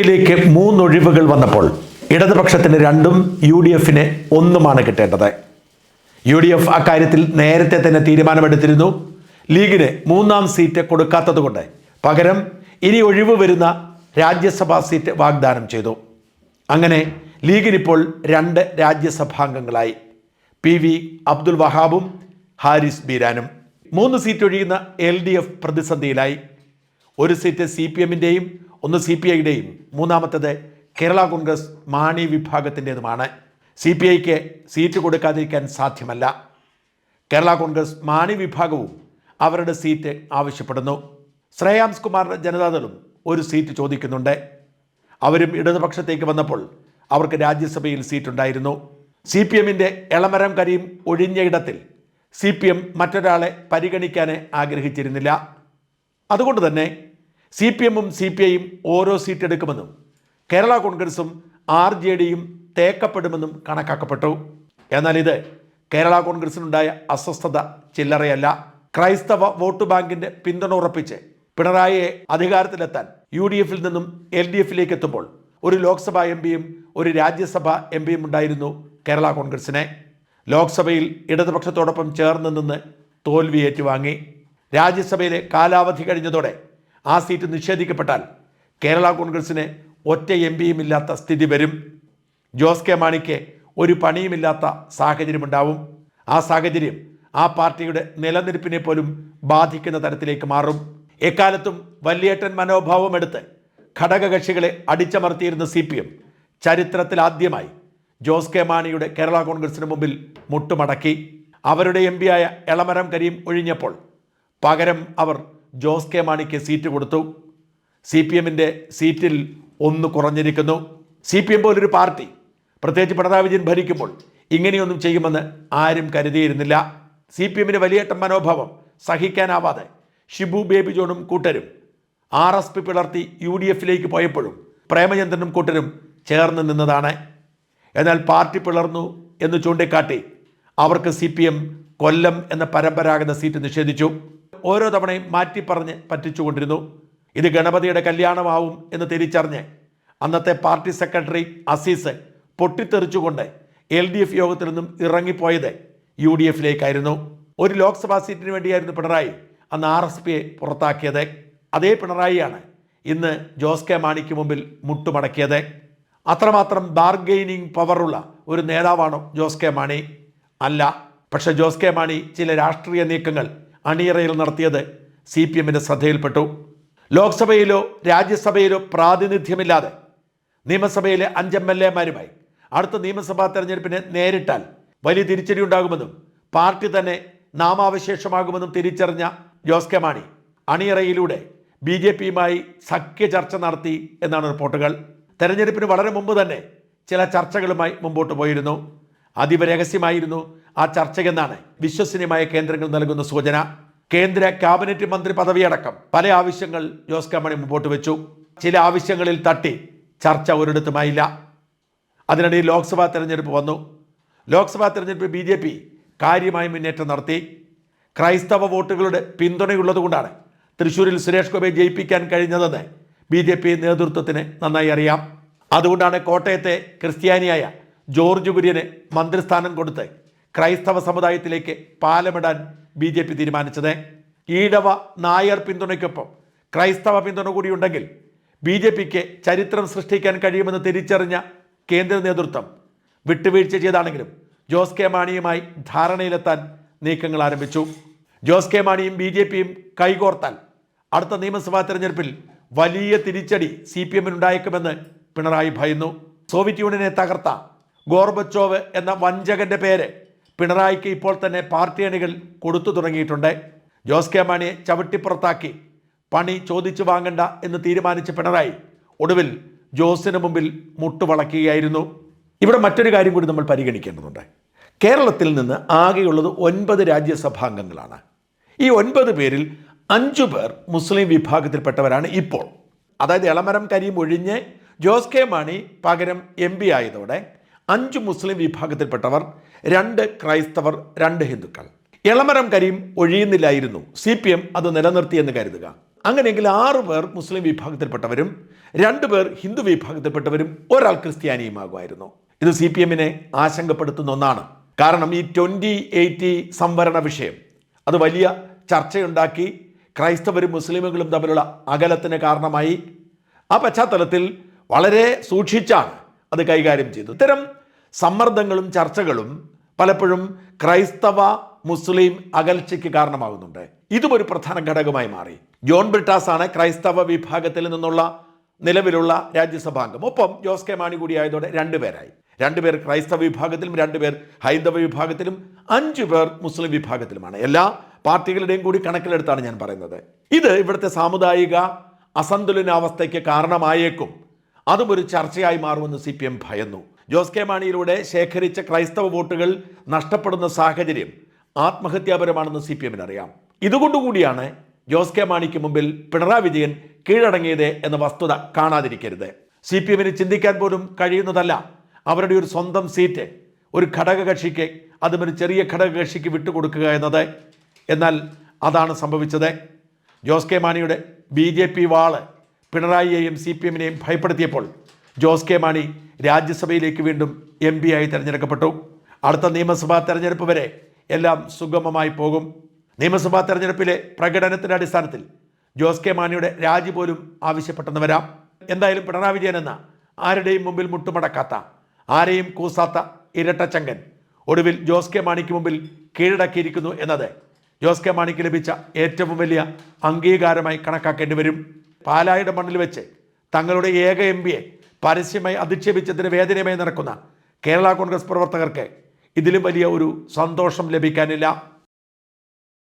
ിലേക്ക് മൂന്നൊഴിവുകൾ വന്നപ്പോൾ ഇടതുപക്ഷത്തിന് രണ്ടും യു ഡി എഫിന് ഒന്നുമാണ് കിട്ടേണ്ടത്. യു ഡി എഫ് അക്കാര്യത്തിൽ നേരത്തെ തന്നെ തീരുമാനമെടുത്തിരുന്നു. ലീഗിന് മൂന്നാം സീറ്റ് കൊടുക്കാത്തതുകൊണ്ട് പകരം ഇനി ഒഴിവ് വരുന്ന രാജ്യസഭാ സീറ്റ് വാഗ്ദാനം ചെയ്തു. അങ്ങനെ ലീഗിനിപ്പോൾ രണ്ട് രാജ്യസഭാംഗങ്ങളായി. പി വി അബ്ദുൽ വഹാബും ഹാരിസ് ബീരാനും. മൂന്ന് സീറ്റ് ഒഴിയുന്ന എൽ പ്രതിസന്ധിയിലായി. ഒരു സീറ്റ് സി പി എമ്മിന്റെയും ഒന്ന് സി പി ഐയുടെയും. മൂന്നാമത്തേത് കേരള കോൺഗ്രസ് മാണി വിഭാഗത്തിന്റെതുമാണ് സി പി ഐക്ക് സീറ്റ് കൊടുക്കാതിരിക്കാൻ സാധ്യമല്ല. കേരള കോൺഗ്രസ് മാണി വിഭാഗവും അവരുടെ സീറ്റ് ആവശ്യപ്പെടുന്നു. ശ്രേയാംസ് കുമാറിന്റെ ജനതാദളും ഒരു സീറ്റ് ചോദിക്കുന്നുണ്ട്. അവരും ഇടതുപക്ഷത്തേക്ക് വന്നപ്പോൾ അവർക്ക് രാജ്യസഭയിൽ സീറ്റുണ്ടായിരുന്നു. സി പി എമ്മിന്റെ എളമരം കരിയും ഒഴിഞ്ഞ ഇടത്തിൽ സി പി എം മറ്റൊരാളെ പരിഗണിക്കാൻ ആഗ്രഹിച്ചിരുന്നില്ല. അതുകൊണ്ട് തന്നെ സി പി എമ്മും സി പി ഐയും ഓരോ സീറ്റ് എടുക്കുമെന്നും കേരള കോൺഗ്രസും ആർ ജെ ഡിയും തേക്കപ്പെടുമെന്നും കണക്കാക്കപ്പെട്ടു. എന്നാൽ ഇത് കേരള കോൺഗ്രസിനുണ്ടായ അസ്വസ്ഥത ചില്ലറയല്ല. ക്രൈസ്തവ വോട്ട് ബാങ്കിന്റെ പിന്തുണ ഉറപ്പിച്ച് പിണറായിയെ അധികാരത്തിലെത്താൻ യു ഡി എഫിൽ നിന്നും എൽ ഡി എഫിലേക്ക് എത്തുമ്പോൾ ഒരു ലോക്സഭാ എം പിയും ഒരു രാജ്യസഭാ എം പിയും ഉണ്ടായിരുന്നു കേരള കോൺഗ്രസിനെ. ലോക്സഭയിൽ ഇടതുപക്ഷത്തോടൊപ്പം ചേർന്ന് നിന്ന് തോൽവി ഏറ്റുവാങ്ങി രാജ്യസഭയിലെ കാലാവധി കഴിഞ്ഞതോടെ ആ സീറ്റ് നിഷേധിക്കപ്പെട്ടാൽ കേരള കോൺഗ്രസിന് ഒറ്റ എം പിയും ഇല്ലാത്ത സ്ഥിതി വരും. ജോസ് കെ മാണിക്ക് ഒരു പണിയുമില്ലാത്ത സാഹചര്യമുണ്ടാവും. ആ സാഹചര്യം ആ പാർട്ടിയുടെ നിലനിൽപ്പിനെ പോലും ബാധിക്കുന്ന തരത്തിലേക്ക് മാറും. എക്കാലത്തും വല്യേട്ടൻ മനോഭാവം എടുത്ത് ഘടകകക്ഷികളെ അടിച്ചമർത്തിയിരുന്ന സി പി എം ചരിത്രത്തിൽ ആദ്യമായി ജോസ് കെ മാണിയുടെ കേരള കോൺഗ്രസിന് മുമ്പിൽ മുട്ടുമടക്കി. അവരുടെ എം പിയായ എളമരം കരീം ഒഴിഞ്ഞപ്പോൾ പകരം അവർ ജോസ് കെ മാണിക്ക് സീറ്റ് കൊടുത്തു. സി പി എമ്മിന്റെ സീറ്റിൽ ഒന്ന് കുറഞ്ഞിരിക്കുന്നു. സി പി എം പോലൊരു പാർട്ടി പ്രത്യേകിച്ച് പിണറായി വിജയൻ ഭരിക്കുമ്പോൾ ഇങ്ങനെയൊന്നും ചെയ്യുമെന്ന് ആരും കരുതിയിരുന്നില്ല. സി പി എമ്മിന് വലിയേട്ട മനോഭാവം സഹിക്കാനാവാതെ ഷിബു ബേബി ജോണും കൂട്ടരും ആർ എസ് പി പിളർത്തി യു ഡി എഫിലേക്ക് പോയപ്പോഴും പ്രേമചന്ദ്രനും കൂട്ടരും ചേർന്ന് നിന്നതാണ്. എന്നാൽ പാർട്ടി പിളർന്നു എന്ന് ചൂണ്ടിക്കാട്ടി അവർക്ക് സി കൊല്ലം എന്ന പരമ്പരാഗത സീറ്റ് നിഷേധിച്ചു. ഓരോ തവണയും മാറ്റി പറഞ്ഞ് പറ്റിച്ചുകൊണ്ടിരുന്നു. ഇത് ഗണപതിയുടെ കല്യാണമാവും എന്ന് തിരിച്ചറിഞ്ഞ് അന്നത്തെ പാർട്ടി സെക്രട്ടറി അസീസ് പൊട്ടിത്തെറിച്ചുകൊണ്ട് എൽ ഡി എഫ് യോഗത്തിൽ നിന്നും ഇറങ്ങിപ്പോയത് യു ഡി എഫിലേക്കായിരുന്നു. ഒരു ലോക്സഭാ സീറ്റിന് വേണ്ടിയായിരുന്നു പിണറായി അന്ന് ആർ എസ് പിയെ പുറത്താക്കിയത്. അതേ പിണറായിയാണ് ഇന്ന് ജോസ് കെ മാണിക്ക് മുമ്പിൽ മുട്ടുമടക്കിയത്. അത്രമാത്രം ബാർഗെയിനിങ് പവറുള്ള ഒരു നേതാവാണോ ജോസ് കെ മാണി? അല്ല. പക്ഷേ ജോസ് കെ മാണി ചില രാഷ്ട്രീയ നീക്കങ്ങൾ അണിയറയിൽ നടത്തിയത് സി പി എമ്മിന്റെ ശ്രദ്ധയിൽപ്പെട്ടു. ലോക്സഭയിലോ രാജ്യസഭയിലോ പ്രാതിനിധ്യമില്ലാതെ നിയമസഭയിലെ അഞ്ച് എം എൽ എമാരുമായി അടുത്ത നിയമസഭാ തെരഞ്ഞെടുപ്പിനെ നേരിട്ടാൽ വലിയ തിരിച്ചടി ഉണ്ടാകുമെന്നും പാർട്ടി തന്നെ നാമാവശേഷമാകുമെന്നും തിരിച്ചറിഞ്ഞ ജോസ് കെ മാണി അണിയറയിലൂടെ ബി ജെ പിയുമായി സഖ്യ ചർച്ച നടത്തി എന്നാണ് റിപ്പോർട്ടുകൾ. തെരഞ്ഞെടുപ്പിന് വളരെ മുമ്പ് തന്നെ ചില ചർച്ചകളുമായി മുമ്പോട്ട് പോയിരുന്നു. അതീവ രഹസ്യമായിരുന്നു ആ ചർച്ചയെന്നാണ് വിശ്വസനീയമായ കേന്ദ്രങ്ങൾ നൽകുന്ന സൂചന. കേന്ദ്ര ക്യാബിനറ്റ് മന്ത്രി പദവിയടക്കം. പല ആവശ്യങ്ങൾ ജോസ് കെ മണി മുമ്പോട്ട് വെച്ചു. ചില ആവശ്യങ്ങളിൽ തട്ടി ചർച്ച ഒരിടത്തുമായില്ല. അതിനിടയിൽ ലോക്സഭാ തെരഞ്ഞെടുപ്പ് വന്നു. ലോക്സഭാ തെരഞ്ഞെടുപ്പ് ബി ജെ പി കാര്യമായ മുന്നേറ്റം നടത്തി. ക്രൈസ്തവ വോട്ടുകളുടെ പിന്തുണയുള്ളതുകൊണ്ടാണ് തൃശ്ശൂരിൽ സുരേഷ് ഗോപയെ ജയിപ്പിക്കാൻ കഴിഞ്ഞതെന്ന് ബി ജെ പി നേതൃത്വത്തിന് നന്നായി അറിയാം. അതുകൊണ്ടാണ് കോട്ടയത്തെ ക്രിസ്ത്യാനിയായ ജോർജ് കുര്യന് മന്ത്രിസ്ഥാനം കൊടുത്ത് ക്രൈസ്തവ സമുദായത്തിലേക്ക് പാലമിടാൻ ബി ജെ പി തീരുമാനിച്ചത്. ഈഴവ നായർ പിന്തുണയ്ക്കൊപ്പം ക്രൈസ്തവ പിന്തുണ കൂടിയുണ്ടെങ്കിൽ ബി ജെ പിക്ക് ചരിത്രം സൃഷ്ടിക്കാൻ കഴിയുമെന്ന് തിരിച്ചറിഞ്ഞ കേന്ദ്ര നേതൃത്വം വിട്ടുവീഴ്ച ചെയ്താണെങ്കിലും ജോസ് കെ മാണിയുമായി ധാരണയിലെത്താൻ നീക്കങ്ങൾ ആരംഭിച്ചു. ജോസ് കെ മാണിയും ബി ജെ പിയും കൈകോർത്താൽ അടുത്ത നിയമസഭാ തെരഞ്ഞെടുപ്പിൽ വലിയ തിരിച്ചടി സി പി എമ്മിനുണ്ടായേക്കുമെന്ന് പിണറായി ഭയന്നു. സോവിയറ്റ് യൂണിയനെ തകർത്ത ഗോർബച്ചോവ് എന്ന വഞ്ചകന്റെ പേര് പിണറായിക്ക് ഇപ്പോൾ തന്നെ പാർട്ടി അണികൾ കൊടുത്തു തുടങ്ങിയിട്ടുണ്ട്. ജോസ് കെ മാണിയെ ചവിട്ടിപ്പുറത്താക്കി പണി ചോദിച്ചു വാങ്ങണ്ട എന്ന് തീരുമാനിച്ച പിണറായി ഒടുവിൽ ജോസിന് മുമ്പിൽ മുട്ടുവളക്കുകയായിരുന്നു ഇവിടെ മറ്റൊരു കാര്യം കൂടി നമ്മൾ പരിഗണിക്കേണ്ടതുണ്ട്. കേരളത്തിൽ നിന്ന് ആകെയുള്ളത് ഒൻപത് രാജ്യസഭാംഗങ്ങളാണ്. ഈ ഒൻപത് പേരിൽ അഞ്ചു പേർ മുസ്ലിം വിഭാഗത്തിൽപ്പെട്ടവരാണ് ഇപ്പോൾ. അതായത് എളമരം കരീം ഒഴിഞ്ഞ് ജോസ് കെ മാണി പകരം എം ആയതോടെ അഞ്ച് മുസ്ലിം വിഭാഗത്തിൽപ്പെട്ടവർ രണ്ട് ക്രൈസ്തവർ രണ്ട് ഹിന്ദുക്കൾ. ഇളമരം കരീം ഒഴിയുന്നില്ലായിരുന്നു. സി പി എം അത് നിലനിർത്തിയെന്ന് കരുതുക. അങ്ങനെയെങ്കിൽ ആറ് പേർ മുസ്ലിം വിഭാഗത്തിൽപ്പെട്ടവരും രണ്ട് പേർ ഹിന്ദു വിഭാഗത്തിൽപ്പെട്ടവരും ഒരാൾ ക്രിസ്ത്യാനിയുമാകുമായിരുന്നു. ഇത് സി പി എമ്മിനെ ആശങ്കപ്പെടുത്തുന്ന ഒന്നാണ്. കാരണം ഈ ട്വന്റി എയ്റ്റി സംവരണ വിഷയം അത് വലിയ ചർച്ചയുണ്ടാക്കി ക്രൈസ്തവരും മുസ്ലിമുകളും തമ്മിലുള്ള അകലത്തിന് കാരണമായി ആ പശ്ചാത്തലത്തിൽ വളരെ സൂക്ഷിച്ചാണ് അത് കൈകാര്യം ചെയ്തു ഇത്തരം സമ്മർദ്ദങ്ങളും ചർച്ചകളും പലപ്പോഴും ക്രൈസ്തവ മുസ്ലിം അകൽച്ചയ്ക്ക് കാരണമാകുന്നുണ്ട്. ഇതും ഒരു പ്രധാന ഘടകമായി മാറി. ജോൺ ബ്രിട്ടാസ് ആണ് ക്രൈസ്തവ വിഭാഗത്തിൽ നിന്നുള്ള നിലവിലുള്ള രാജ്യസഭാംഗം. ഒപ്പം ജോസ് കെ മാണി കൂടി ആയതോടെ രണ്ടുപേരായി രണ്ടുപേർ ക്രൈസ്തവ വിഭാഗത്തിലും രണ്ടുപേർ ഹൈന്ദവ വിഭാഗത്തിലും അഞ്ചു പേർ മുസ്ലിം വിഭാഗത്തിലുമാണ്. എല്ലാ പാർട്ടികളുടെയും കൂടി കണക്കിലെടുത്താണ് ഞാൻ പറയുന്നത്. ഇത് ഇവിടുത്തെ സാമുദായിക അസന്തുലനാവസ്ഥയ്ക്ക് കാരണമായേക്കും. അതും ഒരു ചർച്ചയായി മാറുമെന്ന് സി പി എം ഭയന്നു. ജോസ് കെ മാണിയിലൂടെ ശേഖരിച്ച ക്രൈസ്തവ വോട്ടുകൾ നഷ്ടപ്പെടുന്ന സാഹചര്യം ആത്മഹത്യാപരമാണെന്ന് സി പി എമ്മിന് അറിയാം. ഇതുകൊണ്ടുകൂടിയാണ് ജോസ് കെ മാണിക്ക് മുമ്പിൽ പിണറായി വിജയൻ കീഴടങ്ങിയത് എന്ന വസ്തുത കാണാതിരിക്കരുത്. സി പി എമ്മിന് ചിന്തിക്കാൻ പോലും കഴിയുന്നതല്ല അവരുടെ ഒരു സ്വന്തം സീറ്റ്. ഒരു ഘടകകക്ഷിക്ക് അതും ഒരു ചെറിയ ഘടകകക്ഷിക്ക് വിട്ടുകൊടുക്കുക എന്നത്. എന്നാൽ അതാണ് സംഭവിച്ചത്. ജോസ് കെ മാണിയുടെ ബി ജെ പി വാൾ പിണറായിയെയും സി പി എമ്മിനെയും ഭയപ്പെടുത്തിയപ്പോൾ ജോസ് കെ മാണി രാജ്യസഭയിലേക്ക് വീണ്ടും എം പി ആയി തിരഞ്ഞെടുക്കപ്പെട്ടു. അടുത്ത നിയമസഭാ തെരഞ്ഞെടുപ്പ് വരെ എല്ലാം സുഗമമായി പോകും. നിയമസഭാ തെരഞ്ഞെടുപ്പിലെ പ്രകടനത്തിന്റെ അടിസ്ഥാനത്തിൽ ജോസ് കെ മാണിയുടെ രാജി പോലും ആവശ്യപ്പെട്ടെന്ന് വരാം. എന്തായാലും പിണറായി വിജയൻ എന്ന ആരുടെയും മുമ്പിൽ മുട്ടുമടക്കാത്ത ആരെയും കൂസാത്ത ഇരട്ടച്ചങ്കൻ ഒടുവിൽ ജോസ് കെ മാണിക്ക് മുമ്പിൽ കീഴടക്കിയിരിക്കുന്നു എന്നത് ജോസ് കെ മാണിക്ക് ലഭിച്ച ഏറ്റവും വലിയ അംഗീകാരമായി കണക്കാക്കേണ്ടി വരും. പാലായുടെ മണ്ണിൽ വെച്ച് തങ്ങളുടെ ഏക എം പിയെ പരസ്യമായി അധിക്ഷേപിച്ചതിന് വേദനയുമായി നടക്കുന്ന കേരള കോൺഗ്രസ് പ്രവർത്തകർക്ക് ഇതിലും വലിയ ഒരു സന്തോഷം ലഭിക്കാനില്ല.